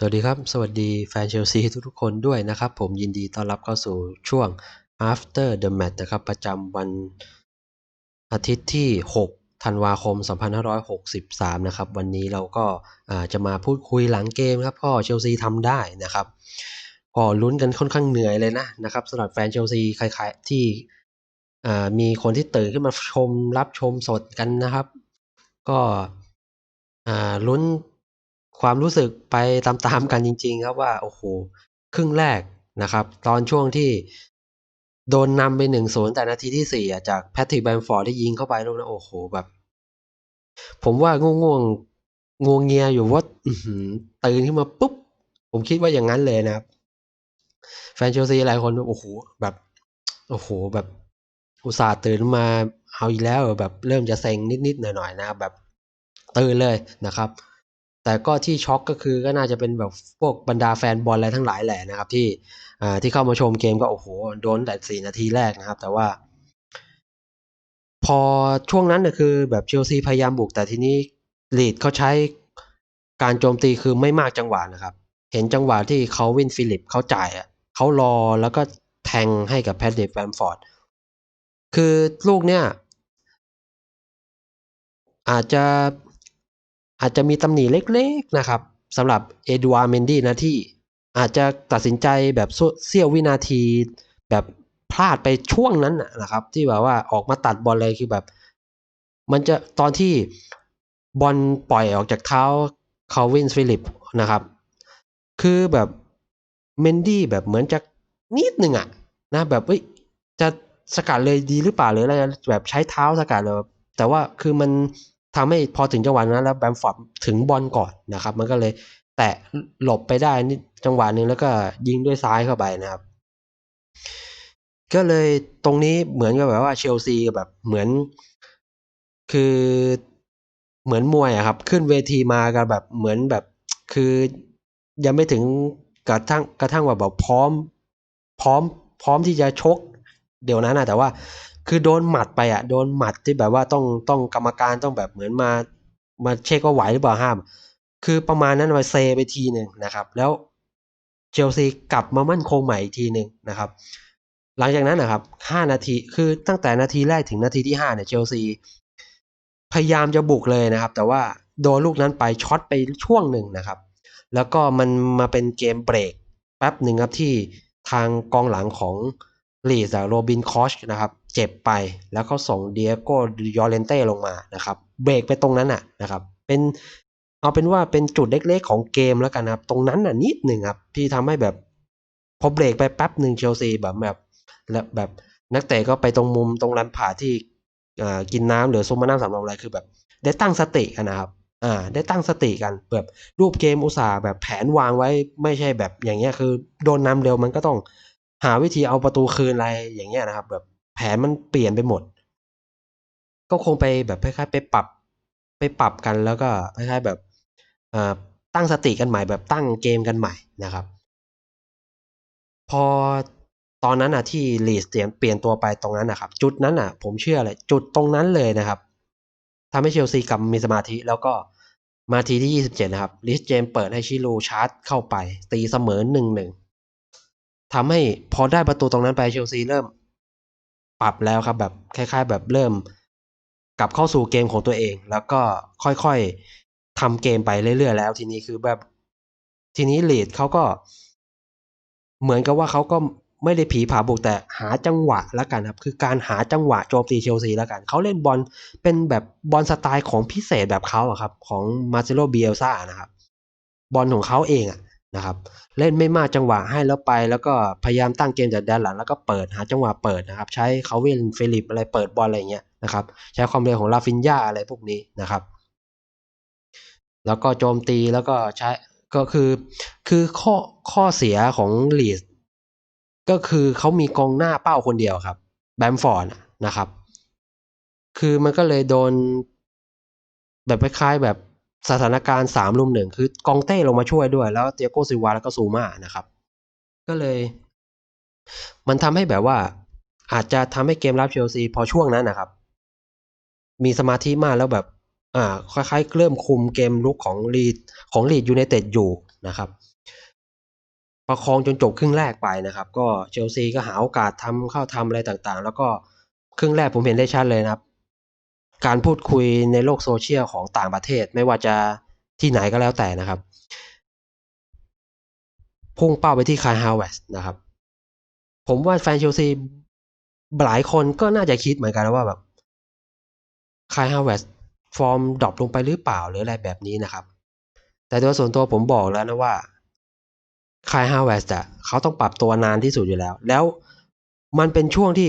สวัสดีครับ สวัสดีแฟนเชลซีทุกๆคนด้วยนะครับ ผมยินดีต้อนรับเข้าสู่ช่วง after the match นะครับ ประจำวันอาทิตย์ที่ 6 ธันวาคม 2563 นะครับ วันนี้เราก็จะมาพูดคุยหลังเกมครับก็เชลซีทำได้นะครับก็ลุ้นกันค่อนข้างเหนื่อยเลยนะนะครับสำหรับแฟนเชลซีใครๆที่มีคนที่ตื่นขึ้นมาชมรับชมสดกันนะครับ ก็ลุ้น ความรู้สึกไปตามๆกันจริง ๆ ครับว่าโอ้โหครึ่งแรกนะครับ ตอนช่วงที่โดนนำไปหนึ่งศูนย์แต่นาทีที่สี่จากแพทริกแบมฟอร์ดที่ยิงเข้าไปลูกนะโอ้โหแบบ ผมว่าง่วงง่วงงวงเงียอยู่ว่าตื่นขึ้นมาปุ๊บ ผมคิดว่าอย่างนั้นเลยนะครับ แฟนเชลซีหลายคนโอ้โหแบบ โอ้โหแบบ อุตส่าห์ตื่นมาเอาอีกแล้วแบบเริ่มจะเซ็งนิดๆหน่อยๆนะครับแบบตื่นเลยนะครับ แต่ก็ที่ช็อกก็คือก็น่าจะเป็นแบบพวกบรรดาแฟนบอลอะไรทั้งหลายแหละนะครับ ที่ที่เข้ามาชมเกมก็โอ้โหโดนแต่สี่นาทีแรกนะครับ แต่ว่า พอช่วงนั้นเนี่ยคือแบบเชลซีพยายามบุก แต่ทีนี้ลีดเขาใช้การโจมตีคือไม่มากจังหวะนะครับ เห็นจังหวะที่เขาวินฟิลิปเขาจ่ายอะเขารอแล้วก็แทงให้กับแพดเดฟแฟมฟอร์ดคือลูกเนี่ยอาจจะ อาจจะมีตำหนิเล็กๆนะครับสำหรับเอดูอาร์เมนดี้นะที่อาจจะตัดสินใจแบบเสี้ยววินาทีแบบพลาดไปช่วงนั้นนะครับ ที่แบบว่าออกมาตัดบอลเลยคือแบบ มันจะตอนที่บอลปล่อยออกจากเท้าคาวินฟิลิปนะครับ คือแบบเมนดี้แบบเหมือนจะนิดหนึ่งอะนะแบบเอ้ยจะสกัดเลยดีหรือเปล่าหรืออะไรแบบใช้เท้าสกัดเลยแต่ว่าคือมัน ทำให้พอถึงจังหวะนั้น แล้วแบมฟอร์ดถึงบอลก่อนนะครับ มันก็เลยแตะหลบไปได้นิดจังหวะหนึ่งแล้วก็ยิงด้วยซ้ายเข้าไปนะครับ ก็เลยตรงนี้เหมือนกับแบบว่าเชลซีแบบเหมือน คือเหมือนมวยอะครับ ขึ้นเวทีมากันแบบเหมือนแบบ คือยังไม่ถึงกระทั่งกระทั่งว่าแบบพร้อม พร้อม พร้อมที่จะชก เดี๋ยวนั้นนะแต่ว่า คือโดนหมัดไปอะ โดนหมัดที่แบบว่าต้องต้องกรรมการต้องแบบเหมือนมามาเช็คว่าไหวหรือเปล่าห้าม คือประมาณนั้นมาเซไปทีหนึ่งนะครับ แล้วเชลซีกลับมามั่นคงใหม่อีกทีหนึ่งนะครับ หลังจากนั้นนะครับห้านาที คือตั้งแต่นาทีแรกถึงนาทีที่ห้าเนี่ยเชลซี พยายามจะบุกเลยนะครับ แต่ว่าโดนลูกนั้นไปช็อตไปช่วงหนึ่งนะครับ แล้วก็มันมาเป็นเกมเบรกแป๊บหนึ่งครับที่ทางกองหลังของลีจากโรบินคอชนะครับ เจ็บไปแล้วเขาส่งเดียโก้ยอเรนเต้ลงมานะครับเบรกไปตรงนั้นน่ะนะครับเป็นเอาเป็นว่าเป็นจุดเล็กๆของเกมแล้วกันนะครับ ตรงนั้นน่ะนิดหนึ่งครับที่ทำให้แบบพอเบรกไปแป๊บหนึ่งเชลซีแบบแบบแบบนักเตะก็ไปตรงมุมตรงลันผ่าที่กินน้ำหรือซุมมาน้ำสำรองอะไรคือแบบ ได้ตั้งสติกันนะครับอ่าได้ตั้งสติกันแบบรูปเกมอุตสาห์แบบแผนวางไว้ไม่ใช่แบบอย่างเงี้ยคือ โดนนำเร็วมันก็ต้องหาวิธีเอาประตูคืนอะไรอย่างเงี้ยนะครับ แบบ แผนมันเปลี่ยนไปหมด ก็คงไปแบบคล้ายๆ ไปปรับไปปรับกันแล้วก็คล้ายๆแบบตั้งสติกันใหม่แบบตั้งเกมกันใหม่นะครับ พอตอนนั้นอะที่ลีสเตียนเปลี่ยนตัวไปตรงนั้นนะครับ จุดนั้นอะ ผมเชื่อเลยจุดตรงนั้นเลยนะครับทำให้เชลซีกลับมีสมาธิแล้วก็มาทีที่ 27 นะครับลิสเจมเปิดให้ชิลูชาร์จเข้าไป ตีเสมอหนึ่งหนึ่งทำให้พอได้ประตูตรงนั้นไปเชลซีเริ่ม ปรับแล้วครับแบบคล้าย ๆ แบบเริ่ม กลับเข้าสู่เกมของตัวเอง แล้วก็ค่อยๆทำเกมไปเรื่อยๆแล้ว ทีนี้คือแบบ ทีนี้ลีดเขาก็ เหมือนกับว่าเขาก็ไม่ได้ผีผาบุกแต่หาจังหวะแล้วกันครับ คือการหาจังหวะโจมตีเชลซีแล้วกัน เขาเล่นบอลเป็นแบบบอลสไตล์ของพิเศษแบบเขาอะครับ ของมาเซโลเบียลซ่านะครับ บอลของเขาเองอะ นะครับเล่นไม่มากจังหวะให้แล้วไป แล้วก็พยายามตั้งเกมจากด้านหลังแล้วก็เปิดหาจังหวะเปิดนะครับใช้เขาวินฟิลิปอะไรเปิดบอลอะไรเงี้ยนะครับใช้ความเร็วของลาฟินยาอะไรพวกนี้นะครับ แล้วก็โจมตีแล้วก็ใช้ก็คือคือข้อข้อเสียของลีสก็คือเขามีกองหน้าเป้าคนเดียวครับแบมฟอร์ดนะครับ คือมันก็เลยโดน แบบคล้ายๆแบบ สถานการณ์สามลุมหนึ่งคือกองเต้ลงมาช่วยด้วย แล้วเตียโกซิวาแล้วก็ซูมานะครับ ก็เลย มันทำให้แบบว่า อาจจะทำให้เกมรับเชลซีพอช่วงนั้นนะครับ มีสมาธิมากแล้วแบบ อ่าคล้ายๆเริ่มคุมเกมลุกของลีดของลีดยูไนเต็ดอยู่นะครับประคองจนจบครึ่งแรกไปนะครับ ก็เชลซีก็หาโอกาสทำเข้าทำอะไรต่างๆ แล้วก็ครึ่งแรกผมเห็นได้ชัดเลยนะครับ การพูดคุยในโลกโซเชียลของต่างประเทศ ไม่ว่าจะที่ไหนก็แล้วแต่นะครับ พุ่งเป้าไปที่คายฮาวเวสนะครับ ผมว่าแฟนเชลซีหลายคนก็น่าจะคิดเหมือนกันว่าแบบคายฮาวเวสฟอร์มดรอปลงไปหรือเปล่าหรืออะไรแบบนี้นะครับ แต่โดยส่วนตัวผมบอกแล้วนะว่าคายฮาวเวสอะเขาต้องปรับตัวนานที่สุดอยู่แล้ว แล้วมันเป็นช่วงที่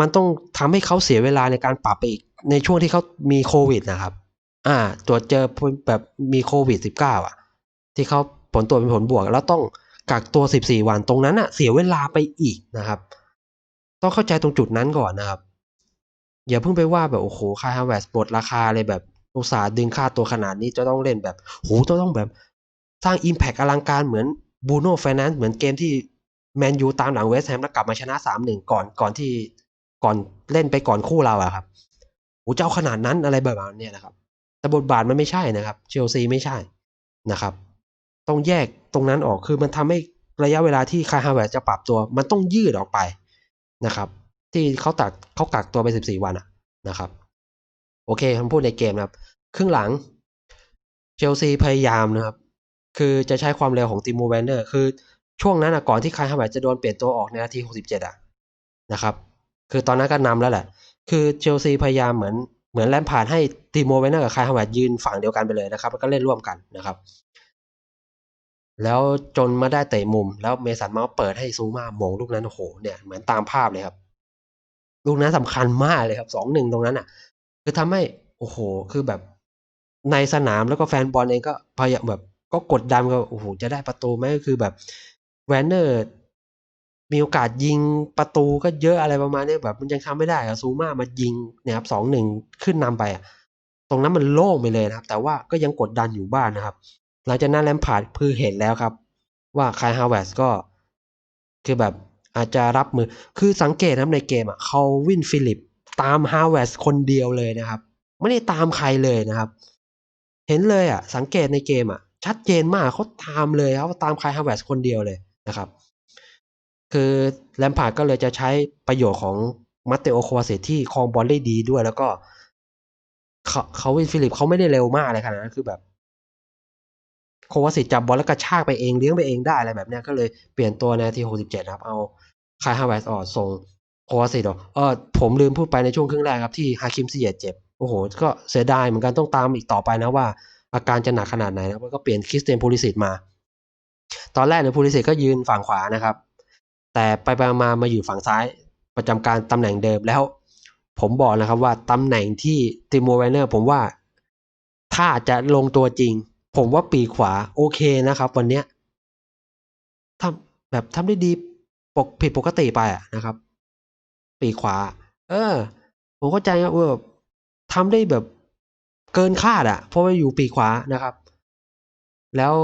มันต้องทำให้เขาเสียเวลาในการปรับไปอีก ในช่วงที่เขามีโควิดนะครับ อ่า ตรวจเจอแบบมีโควิดสิบเก้าอะ ที่เขาผลตรวจเป็นผลบวก แล้วต้องกักตัวสิบสี่วันตรงนั้นอะ เสียเวลาไปอีกนะครับ ต้องเข้าใจตรงจุดนั้นก่อนนะครับ อย่าเพิ่งไปว่าแบบโอ้โหคาฮาวเวสบทราคาเลยแบบอุตสาห์ดึงค่าตัวขนาดนี้จะต้องเล่นแบบโหจะต้องแบบสร้างอิมแพกอลังการเหมือนบูโน่ไฟแนนซ์เหมือนเกมที่แมนยูตามหลังเวสต์แฮมแล้วกลับมาชนะสามหนึ่งก่อนก่อนที่ก่อนเล่นไปก่อนคู่เราอะครับ โอ้เจ้าขนาดนั้นอะไรแบบนี้นะครับ แต่บทบาทมันไม่ใช่นะครับ เชลซีไม่ใช่นะครับ ต้องแยกตรงนั้นออกคือมันทำให้ระยะเวลาที่คายฮาวเวสจะปรับตัว มันต้องยืดออกไปนะครับ ที่เขาตักเขากักตัวไปสิบสี่วันอะนะครับ โอเคคำพูดในเกมนะครับครึ่งหลังเชลซีพยายามนะครับ คือจะใช้ความเร็วของติมูแวนเนอร์คือช่วงนั้นอะก่อนที่คายฮาวเวร์จะโดนเปลี่ยนตัวออกในนาที 67อะนะครับ คือตอนนั้นก็นำแล้วแหละ คือเชลซีพยายามเหมือนเหมือนแลมพาร์ดให้ติโมเวนเนอร์กับคายฮาวเวร์ยืนฝั่งเดียวกันไปเลยนะครับแล้วก็เล่นร่วมกันนะครับ แล้วจนมาได้เตะมุม แล้วเมสันเมาส์เปิดให้ซูมาโมงลูกนั้นโอ้โหเนี่ยเหมือนตามภาพเลยครับ ลูกนั้นสำคัญมากเลยครับสองหนึ่งตรงนั้นอะ คือทำให้โอ้โห คือแบบในสนามแล้วก็แฟนบอลเองก็พยายามแบบก็กดดันก็โอ้โหจะได้ประตูไหมก็คือแบบแวนเนอร์ มีโอกาสยิงประตูก็เยอะอะไรประมาณนี้แบบมันยังทำไม่ได้อะซูมามายิงเนี่ยครับสองหนึ่งขึ้นนำไปอะตรงนั้นมันโล่งไปเลยนะครับ แต่ว่าก็ยังกดดันอยู่บ้านนะครับ หลังจากนั้นแลมพาร์ดคือเห็นแล้วครับ ว่าคายฮาวเวสก็ คือแบบอาจจะรับมือคือสังเกตนะครับในเกมอะเขาวินฟิลิปตามฮาวเวสคนเดียวเลยนะครับ ไม่ได้ตามใครเลยนะครับ เห็นเลยอะ สังเกตในเกมอะ ชัดเจนมากเขาตามเลยเขาตามคายฮาวเวสคนเดียวเลยนะครับ คือแลมพาร์ดก็เลยจะใช้ประโยชน์ของมัตเตโอโควาเซที่คลองบอลได้ดีด้วยแล้วก็เขาเขาวินฟิลิปเขาไม่ได้เร็วมากเลยขนาดนั้นคือแบบ โควาสิจับบอลแล้วกระชากไปเองเลี้ยงไปเองได้อะไรแบบนี้ก็เลยเปลี่ยนตัวในนาที67ครับ เอาคายฮาวเวสออกส่งโควาสิออกเออผมลืมพูดไปในช่วงครึ่งแรกครับที่ฮาคิมซีเยตเจ็บ โอ้โห ก็เสียดายเหมือนกันต้องตามอีกต่อไปนะว่า อาการจะหนักขนาดไหนนะก็เปลี่ยนคริสเตียนพูลิสิตมา ตอนแรกเนี่ยพูลิสิตก็ยืนฝั่งขวานะครับ แต่ไปไปมามาอยู่ฝั่งซ้ายประจำการตำแหน่งเดิมแล้ว ผมบอกนะครับว่าตำแหน่งที่ติโมไวเนอร์ผมว่า ถ้าจะลงตัวจริง ผมว่าปีขวาโอเคนะครับ วันเนี้ยทำแบบทำได้ดีปกผิดปกติไปอะนะครับ ปีขวา เออ ผมเข้าใจครับว่าทำได้แบบเกินคาดอะเพราะว่าอยู่ปีขวานะครับ แล้ว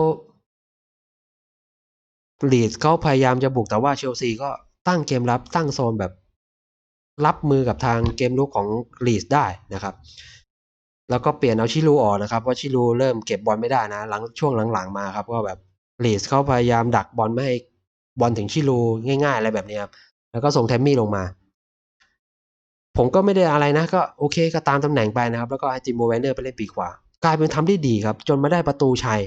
ลีดเขาพยายามจะบุกแต่ว่าเชลซีก็ตั้งเกมรับตั้งโซนแบบ รับมือกับทางเกมลุกของลีดได้นะครับ แล้วก็เปลี่ยนเอาชิลูออกนะครับว่าชิลูเริ่มเก็บบอลไม่ได้นะ หลังช่วงหลังๆมาครับก็แบบลีดเขาพยายามดักบอลไม่ให้บอลถึงชิลูง่าย ๆ อะไรแบบนี้ครับแล้วก็ส่งแทมมี่ลงมา ผมก็ไม่ได้อะไรนะ ก็โอเคก็ตามตำแหน่งไปนะครับ แล้วก็ให้จิมโมเวนเนอร์ไปเล่นปีกขวากลายเป็นทำได้ดีครับ จนมาได้ประตูชัย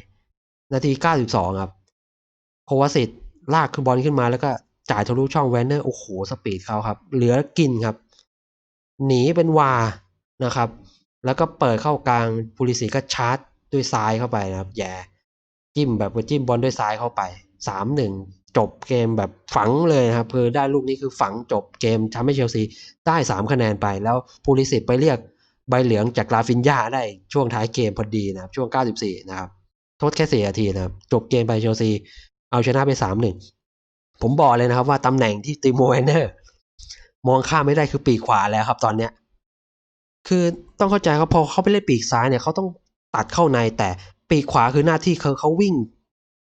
นาที 92 ครับ โควาสิตลากคือบอลขึ้นมาแล้วก็จ่ายทะลุช่องแวนเนอร์โอ้โหสปีดเขาครับ เหลือกินครับ หนีเป็นวานะครับ แล้วก็เปิดเข้ากลางพูลิสิก็ชาร์จด้วยซ้ายเข้าไปนะครับแย่จิ้มแบบจิ้มบอลด้วยซ้ายเข้าไปสามหนึ่งจบเกมแบบฝังเลยนะครับคือได้ลูกนี้คือฝังจบเกมทำให้เชลซีได้สามคะแนนไป แล้วพูลิสิตไปเรียกใบเหลืองจากลาฟินยาได้ช่วงท้ายเกมพอดีนะครับช่วง 94 นะครับโทษแค่สี่นาทีนะครับจบเกมไปเชลซี เอาชนะไปสามหนึ่งผมบอกเลยนะครับว่าตำแหน่งที่ติโมเวนเนอร์มองข้ามไม่ได้คือปีกขวาแล้วครับ ตอนเนี้ย คือต้องเข้าใจครับพอเขาไปเล่นปีกซ้ายเนี่ยเขาต้องตัดเข้าในแต่ปีกขวาคือหน้าที่เขาเขาวิ่ง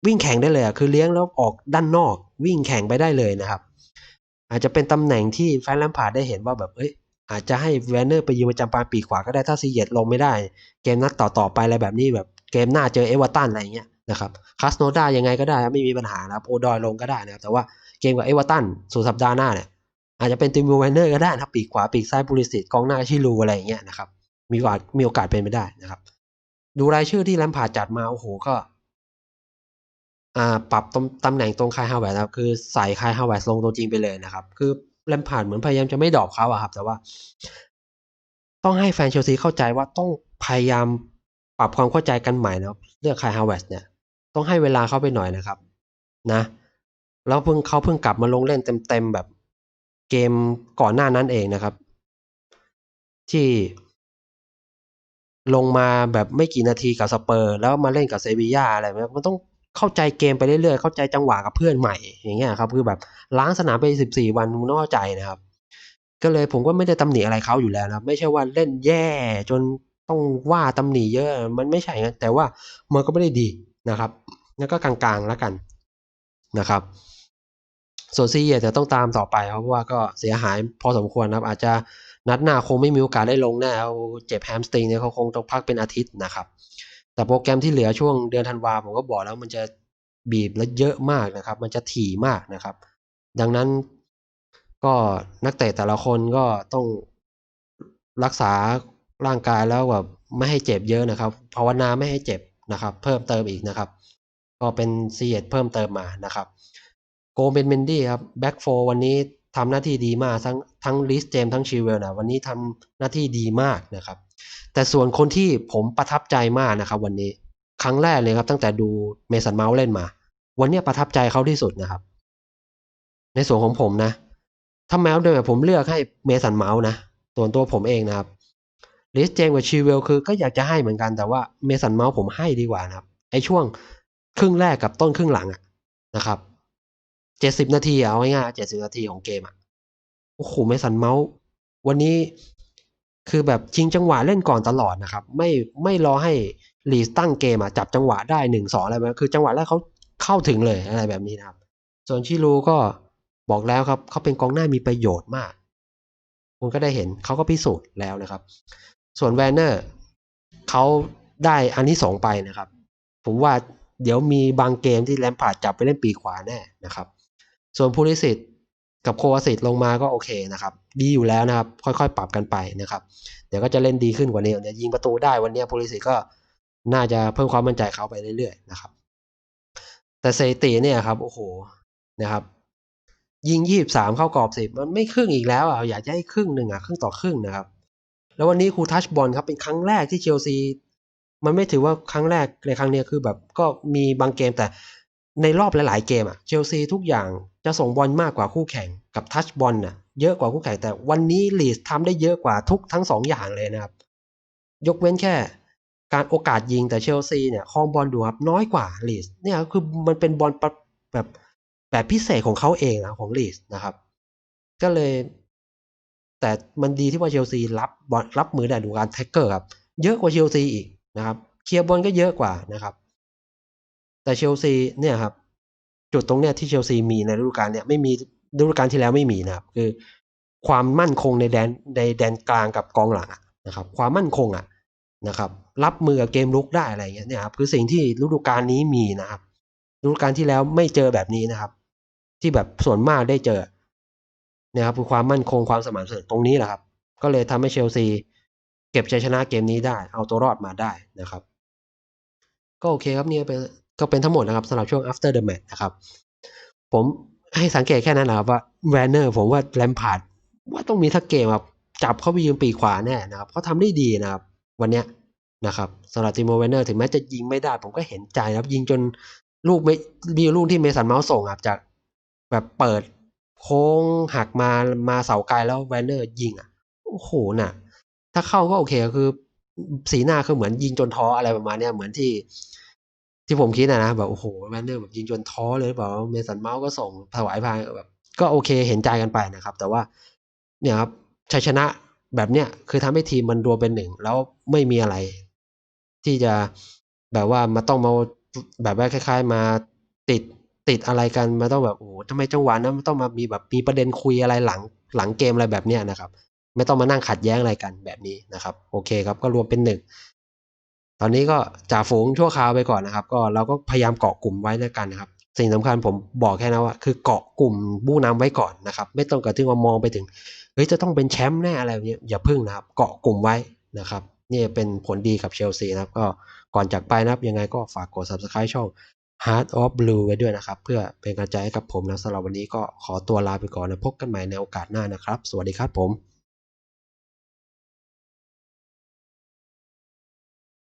วิ่งแข่งได้เลยอะคือเลี้ยงแล้วออกด้านนอก วิ่งแข่งไปได้เลยนะครับ อาจจะเป็นตำแหน่งที่แฟนแลมพาดได้เห็นว่าแบบเอ้ยอาจจะให้แวนเนอร์ไปยืนประจำปานปีกขวาก็ได้ถ้าซีเยตลงไม่ได้ เกมนัดต่อๆไปอะไรแบบนี้แบบเกมหน้าเจอเอเวอร์ตันอะไรเงี้ย นะครับคาสโนดายังไงก็ได้ไม่มีปัญหานะครับโอดอยลงก็ได้นะครับแต่ว่าเกมกับเอเวอร์ตันสู่สัปดาห์หน้าเนี่ยอาจจะเป็นติมูแวนเนอร์ก็ได้นะครับปีกขวาปีกซ้ายบูริสิตกองหน้าชิลูอะไรอย่างเงี้ยนะครับมีโอกาสมีโอกาสเป็นไปได้นะครับ ดูรายชื่อที่แลมพาดจัดมาโอ้โหก็อ่าปรับตตำแหน่งตรงคายฮาวเวร์นะครับคือใส่คายฮาวเวร์ลงตัวจริงไปเลยนะครับ คือแลมพาดเหมือนพยายามจะไม่ดรอปเขาอะครับ แต่ว่า ต้องให้แฟนเชลซีเข้าใจว่าต้องพยายามปรับความเข้าใจกันใหม่นะครับเลือกคายฮาวเวร์เนี่ย ต้องให้เวลาเขาไปหน่อยนะครับ นะ แล้วเพิ่งเขาเพิ่งกลับมาลงเล่นเต็มๆแบบเกมก่อนหน้านั้นเองนะครับ ที่ลงมาแบบไม่กี่นาทีกับสเปอร์ แล้วมาเล่นกับเซบีย่าอะไรแบบมันต้องเข้าใจเกมไปเรื่อยๆ เข้าใจจังหวะกับเพื่อนใหม่ อย่างเงี้ยครับ คือแบบล้างสนามไปสิบสี่วันมึงต้องเข้าใจนะครับ ก็เลยผมก็ไม่ได้ตำหนิอะไรเขาอยู่แล้วนะไม่ใช่ว่าเล่นแย่จนต้องว่าตำหนิเยอะ มันไม่ใช่แต่ว่ามันก็ไม่ได้ดี นะครับแล้วก็กลางๆแล้วกันนะครับ ส่วนซีเยจะต้องตามต่อไป เพราะว่าก็เสียหายพอสมควรนะครับ อาจจะนัดหน้าคงไม่มีโอกาสได้ลงแน่เอาเจ็บแฮมสตริงเนี่ยเขาคงต้องพักเป็นอาทิตย์นะครับ แต่โปรแกรมที่เหลือช่วงเดือนธันวาผมก็บอกแล้วมันจะบีบและเยอะมากนะครับ มันจะถี่มากนะครับ ดังนั้นก็นักเตะแต่ละคนก็ต้องรักษาร่างกายแล้วแบบไม่ให้เจ็บเยอะนะครับภาวนาไม่ให้เจ็บ นะครับ เพิ่มเติมอีกนะครับ ก็เป็นซีเอเพิ่มเติมมานะครับโกเบนเมนดี้ครับแบ็กโฟวันนี้ทำหน้าที่ดีมากทั้งทั้งลิสเจมทั้งชิเวลนะวันนี้ทำหน้าที่ดีมากนะครับ แต่ส่วนคนที่ผมประทับใจมากนะครับ วันนี้ครั้งแรกเลยครับ ตั้งแต่ดูเมสันเมาส์เล่นมา วันนี้ประทับใจเขาที่สุดนะครับ ในส่วนของผมนะ ถ้าแมวเดิมผมเลือกให้เมสันเมาส์นะส่วนตัวผมเองนะครับ ลิสเจมกับชิเวลคือก็อยากจะให้เหมือนกันแต่ว่าเมสันเมาส์ผมให้ดีกว่านะครับ ไอช่วงครึ่งแรกกับต้นครึ่งหลังอะนะครับเจ็ดสิบนาทีเอาง่ายๆเจ็ดสิบนาทีของเกมอะโอ้โหไม่สันเมาส์วันนี้คือแบบชิงจังหวะเล่นก่อนตลอดนะครับ ไม่ไม่รอให้ลีสตั้งเกมอะจับจังหวะได้หนึ่งสองอะไรแบบคือจังหวะแรกเขาเข้าถึงเลยอะไรแบบนี้นะครับ ส่วนชิลูก็บอกแล้วครับเขาเป็นกองหน้ามีประโยชน์มากคุณก็ได้เห็นเขาก็พิสูจน์แล้วนะครับ ส่วนแวนเนอร์เขาได้อันที่สองไปนะครับ ผมว่าเดี๋ยวมีบางเกมที่แลมพาร์ดจับไปเล่นปีขวาแน่นะครับ ส่วนพูลิสิตกับโควาสิตลงมาก็โอเคนะครับ ดีอยู่แล้วนะครับ ค่อยๆ ปรับกันไปนะครับ เดี๋ยวก็จะเล่นดีขึ้นกว่านี้เนี่ยยิงประตูได้วันนี้พูลิสิตก็น่าจะเพิ่มความมั่นใจเขาไปเรื่อยๆนะครับ แต่เซติเนี่ยครับโอ้โหนะครับ ยิงยี่บสามเข้ากรอบสิบมันไม่ครึ่งอีกแล้วอะอยากจะให้ครึ่งหนึ่งอะครึ่งต่อครึ่งนะครับ แล้ววันนี้ครูทัชบอลครับเป็นครั้งแรกที่เชลซี มันไม่ถือว่าครั้งแรกในครั้งนี้คือแบบก็มีบางเกมแต่ในรอบหลาย ๆ เกมอะเชลซีทุกอย่างจะส่งบอลมากกว่าคู่แข่งกับทัชบอลน่ะเยอะกว่าคู่แข่งแต่วันนี้ลีสทำได้เยอะกว่าทุกทั้งสองอย่างเลยนะครับ ยกเว้นแค่การโอกาสยิงแต่เชลซีเนี่ยครองบอลดูครับน้อยกว่าลีสเนี่ยคือมันเป็นบอลแบบแบบพิเศษของเขาเองนะของลีสนะครับ ก็เลย แต่มันดีที่ว่าเชลซีรับบอลรับมือได้ดูการแท็กเกอร์ครับเยอะกว่าเชลซีอีกนะครับเคลียร์บอลก็เยอะกว่านะครับ แต่เชลซีเนี่ยครับจุดตรงเนี้ยที่เชลซีมีในฤดูกาลเนี่ยไม่มีฤดูกาลที่แล้วไม่มีนะครับ คือ ความมั่นคงในแดนในแดนกลางกับกองหลังนะครับ ความมั่นคงอะนะครับ รับมือกับเกมลุกได้อะไรเงี้ยเนี่ยครับคือสิ่งที่ฤดูกาลนี้มีนะครับฤดูกาลที่แล้วไม่เจอแบบนี้นะครับ ที่แบบส่วนมากได้เจอ นะครับคือความมั่นคงความสม่ำเสมอตรงนี้แหละครับ ก็เลยทำให้เชลซีเก็บชัยชนะเกมนี้ได้ เอาตัวรอดมาได้นะครับ ก็โอเคครับนี่เป็นก็เป็นทั้งหมดนะครับสำหรับช่วง after the match นะครับ ผมให้สังเกตแค่นั้นนะครับว่าแวนเนอร์ผมว่าแลมพาร์ดว่าต้องมีทักเกมครับจับเขาไปยืมปีขวาแน่นะครับเขาทำได้ดีนะครับ วันเนี้ยนะครับสำหรับติโมแวนเนอร์ถึงแม้จะยิงไม่ได้ ผมก็เห็นใจครับยิงจนลูกไม่มีลูกที่เมสันเมาส์ส่งครับจากแบบเปิด โค้งหักมามาเสาไกลแล้วแวนเนอร์ยิงอะโอ้โหน่ะ ถ้าเข้าก็โอเคคือ สีหน้าคือเหมือนยิงจนท้ออะไรประมาณเนี้ยเหมือนที่ ที่ผมคิดนะนะแบบโอ้โหแมนเนอร์แบบยิงจนท้อเลยแบบเมสันเมาส์ก็ส่งถวายพายแบบก็โอเคเห็นใจกันไปนะครับ แต่ว่าเนี่ยครับชัยชนะแบบเนี้ยคือทำให้ทีมมันรวมเป็นหนึ่งแล้วไม่มีอะไร ที่จะแบบว่ามาต้องมาแบบว่าคล้าย ๆ มาติด ติดอะไรกันมาต้องแบบโอ้ทำไมจังหวะนั้นมันต้องมามีแบบมีประเด็นคุยอะไรหลังหลังเกมอะไรแบบเนี้ยนะครับ ไม่ต้องมานั่งขัดแย้งอะไรกันแบบนี้นะครับ โอเคครับก็รวมเป็นหนึ่งตอนนี้ก็จ่าฝูงชั่วคราวไปก่อนนะครับ ก็เราก็พยายามเกาะกลุ่มไว้ด้วกันนะครับ สิ่งสำคัญผมบอกแค่นั้นว่า คือเกาะกลุ่มผู้นำไว้ก่อนนะครับ ไม่ต้องกระทึงว่ามองไปถึงเฮ้ยจะต้องเป็นแชมป์แน่อะไรแบบนี้ยอย่าพึ่งนะครับ เกาะกลุ่มไว้นะครับนี่เป็นผลดีกับเชลซีนะครับ ก็ก่อนจากไปนะครับยังไงก็ฝากกด subscribe ช่อง Heart of Blue ไว้ด้วยนะครับ เพื่อเป็นกำลังใจให้กับผมนะสำหรับวันนี้ก็ขอตัวลาไปก่อนนะพบกันใหม่ในโอกาสหน้านะครับ สวัสดีครับผม